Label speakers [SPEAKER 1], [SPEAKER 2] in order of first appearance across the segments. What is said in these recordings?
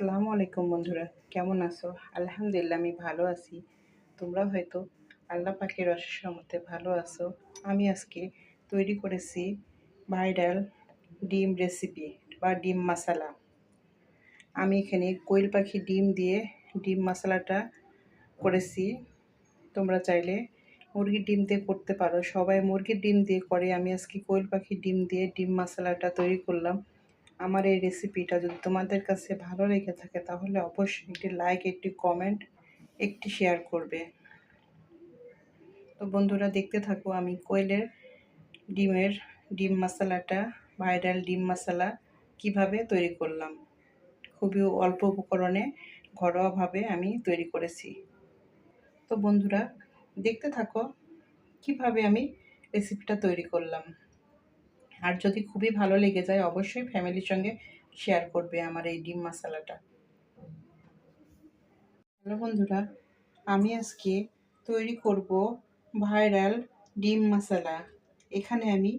[SPEAKER 1] আসসালামু আলাইকুম বন্ধুরা, কেমন আছো? আলহামদুলিল্লাহ, আমি ভালো আছি। তোমরা হয়তো আল্লাহ পাখির মতে ভালো আছো। আমি আজকে তৈরি করেছি ভাইরাল ডিম রেসিপি বা ডিম মশালা আমি এখানে কোয়েল পাখি ডিম দিয়ে ডিম মশলাটা করেছি। তোমরা চাইলে মুরগির ডিম দিয়ে করতে পারো। সবাই মুরগির ডিম দিয়ে করে। আমি আজকে কোয়েল পাখির ডিম দিয়ে ডিম মশলাটা তৈরি করলাম। আমার এই রেসিপিটা যদি তোমাদের কাছে ভালো লেগে থাকে, তাহলে অবশ্যই একটি লাইক একটি কমেন্ট একটি শেয়ার করবে। তো বন্ধুরা, দেখতে থাকো আমি কোয়েলের ডিমের ডিম মশলাটা ভাইরাল ডিম মশলা কীভাবে তৈরি করলাম। খুবই অল্প উপকরণে ঘরোয়াভাবে আমি তৈরি করেছি। তো বন্ধুরা, দেখতে থাকো কীভাবে আমি রেসিপিটা তৈরি করলাম। আর যদি খুবই ভালো লেগে যায়, অবশ্যই ফ্যামিলির সঙ্গে শেয়ার করবে আমার এই ডিম মশালাটা। হ্যালো বন্ধুরা, আমি আজকে তৈরি করব ভাইরাল ডিম মশলা। এখানে আমি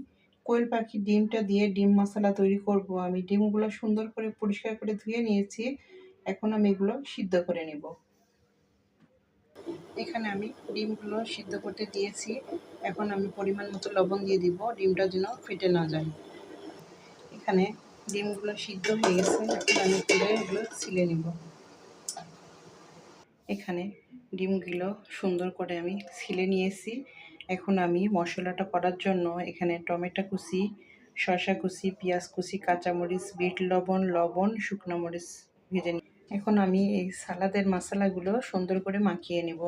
[SPEAKER 1] কোয়েল পাখি ডিমটা দিয়ে ডিম মশলা তৈরি করব। আমি ডিমগুলো সুন্দর করে পরিষ্কার করে ধুয়ে নিয়েছি। এখন আমি এগুলো সিদ্ধ করে নেব। এখানে আমি ডিমগুলো সিদ্ধ করতে দিয়েছি। এখন আমি পরিমাণ মতো লবণ দিয়ে দিব, ডিমটা যেন ফেটে না যায়। এখানে ডিমগুলো সিদ্ধ হয়ে গেছে, এখন আমি তুলে এগুলো ছিলে নিব। এখানে ডিমগুলো সুন্দর করে আমি ছিলে নিয়েছি। এখন আমি মশলাটা করার জন্য এখানে টমেটো কুচি, শসা কুচি, পেঁয়াজ কুচি, কাঁচামরিচ, বিট লবণ লবণ, শুকনো মরিচ ভেজে এখন আমি এই সালাদের মশলাগুলো সুন্দর করে মাখিয়ে নেব।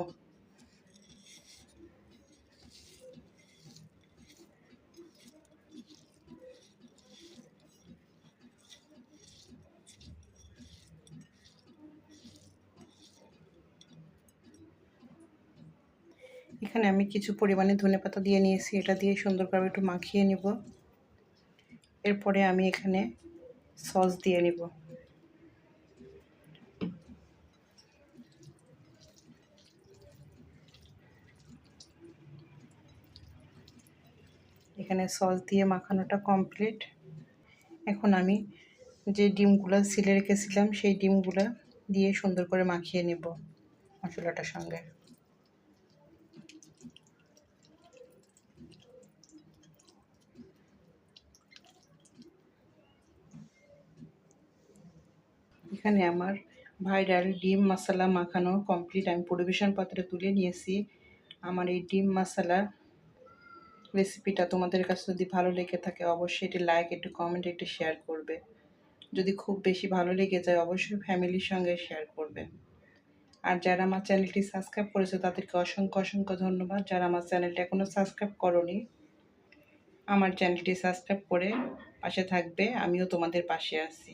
[SPEAKER 1] এখানে আমি কিছু পরিমাণে ধনে পাতা দিয়ে নিয়েছি। এটা দিয়ে সুন্দর করে একটু মাখিয়ে নিব। এরপরে আমি এখানে সস দিয়ে নিব। এখানে সস দিয়ে মাখানোটা কমপ্লিট। এখন আমি যে ডিমগুলো সিলে রেখেছিলাম, সেই ডিমগুলো দিয়ে সুন্দর করে মাখিয়ে নেব মশলাটার সঙ্গে। এখানে আমার ভাইরাল ডিম মশলা মাখানো কমপ্লিট আমি পরিবেশন পাত্রে তুলে নিয়েছি। আমার এই ডিম মশলা রেসিপিটা তোমাদের কাছে যদি ভালো লেগে থাকে, অবশ্যই এটি লাইক একটু কমেন্ট একটু শেয়ার করবে। যদি খুব বেশি ভালো লেগে যায়, অবশ্যই ফ্যামিলির সঙ্গে শেয়ার করবে। আর যারা আমার চ্যানেলটি সাবস্ক্রাইব করেছে, তাদেরকে অসংখ্য অসংখ্য ধন্যবাদ। যারা আমার চ্যানেলটা এখনও সাবস্ক্রাইব করনি, আমার চ্যানেলটি সাবস্ক্রাইব করে পাশে থাকবে। আমিও তোমাদের পাশে আছি।